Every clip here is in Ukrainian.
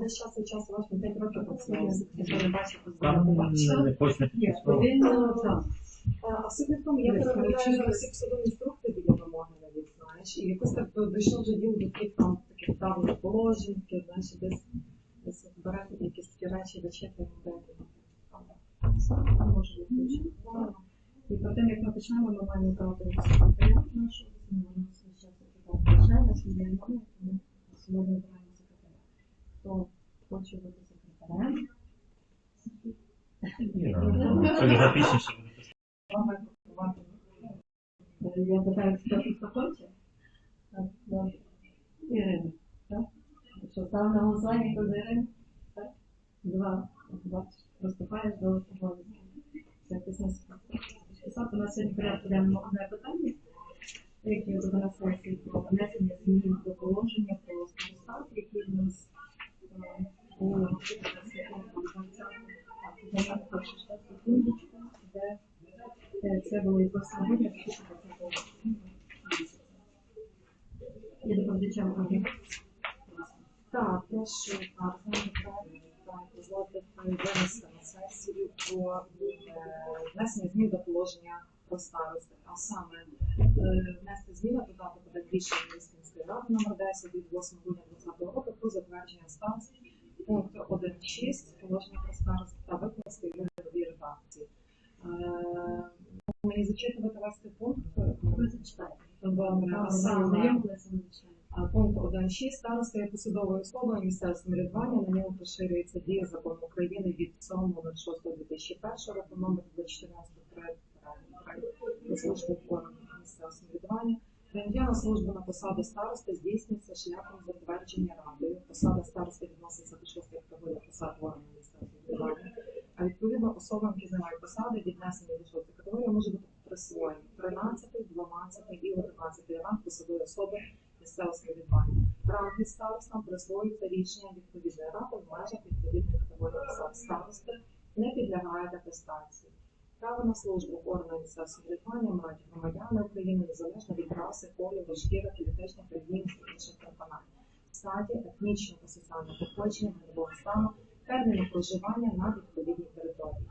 десь час від часу ваш 5 років працює, ніхто не бачив, то Там не. А суть не в тому, я Десь зараз всі судові інструкції біля вимоги навіть, знаєш, і якось так дійшло вже діло до таких там таких правил положень, знаєш, десь десь от якісь такі речі, де Там може бути. І перед тим, як ми почнемо, ми маємо брати секретаря нашого, з ним у нас весь час секретар лише, сьогодні немає, тому сьогодні обираємо секретаря. Хто хоче бути секретарем? Мама купувати. Я питаю, хто тут хоче? Ірина, так? Що став на голосування, то за Ірину? Так? Два. Бачиш, приступаєш до обов'язку. Це пісня Писати у нас сьогодні порядку денному одне питання, яке буде на сесії про внесення змін до положення про старостат, які в нас е, у читати секундочку, де це було із 8 грудня 2020 року. І доповідачем Андрій. Так, прошу так, так, винести на сесію про внесення змін до положення про старости, а саме внести зміни додати подати рішення міської ради номер 10 від 8 грудня 2020 року про затвердження старост пункту 1.6 положення про старост та викласти зачитувати весь цей пункт. Ви зачитайте. Добре, саме Пункт 1.6. Староста є посадовою особою місцевого самоврядування. На ньому поширюється дія закону України від 7.06.2001 року номер 214 про службу органів місцевого самоврядування. Прийняття на службу на посаду старости здійснюється шляхом затвердження радою. Посада старости відноситься до шостої категорії посад в органах місцевого самоврядування. А відповідно особам, які займають посади, віднесені до шостої категорії, може бути присвоєні 13, 12 і 11 ранг посадової особи місцевого самоврядування. Ранги старостам присвоюється рішення відповідної ради в межах відповідної категорії посад старости, не підлягають атестації. Право на службу в органах місцевого самоврядування мають громадяни України незалежно від раси, кольору, шкіри, політичних релігійних та інших переконань, статі, етнічного та соціального походження, майнового стану, терміну проживання на відповідній території.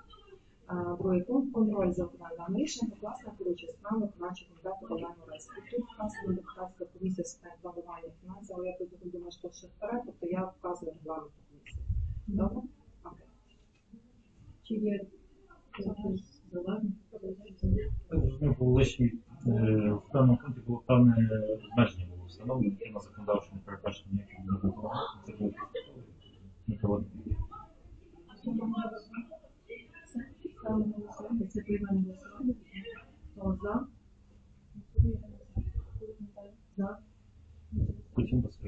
А, Другий контроль за виконанням рішень покласти керуючої справи виконавчого комітету Олену Рейську. Тут вказана депутатська комісія з питань планування фінансів, але я тут думаю, що ще вперед, тобто я вказую регламент комісії. Добре? Окей. Чи є якісь лише е, в певному пункті було певне обмеження було встановлено, на законодавчо поєднаному голосуванні. Хто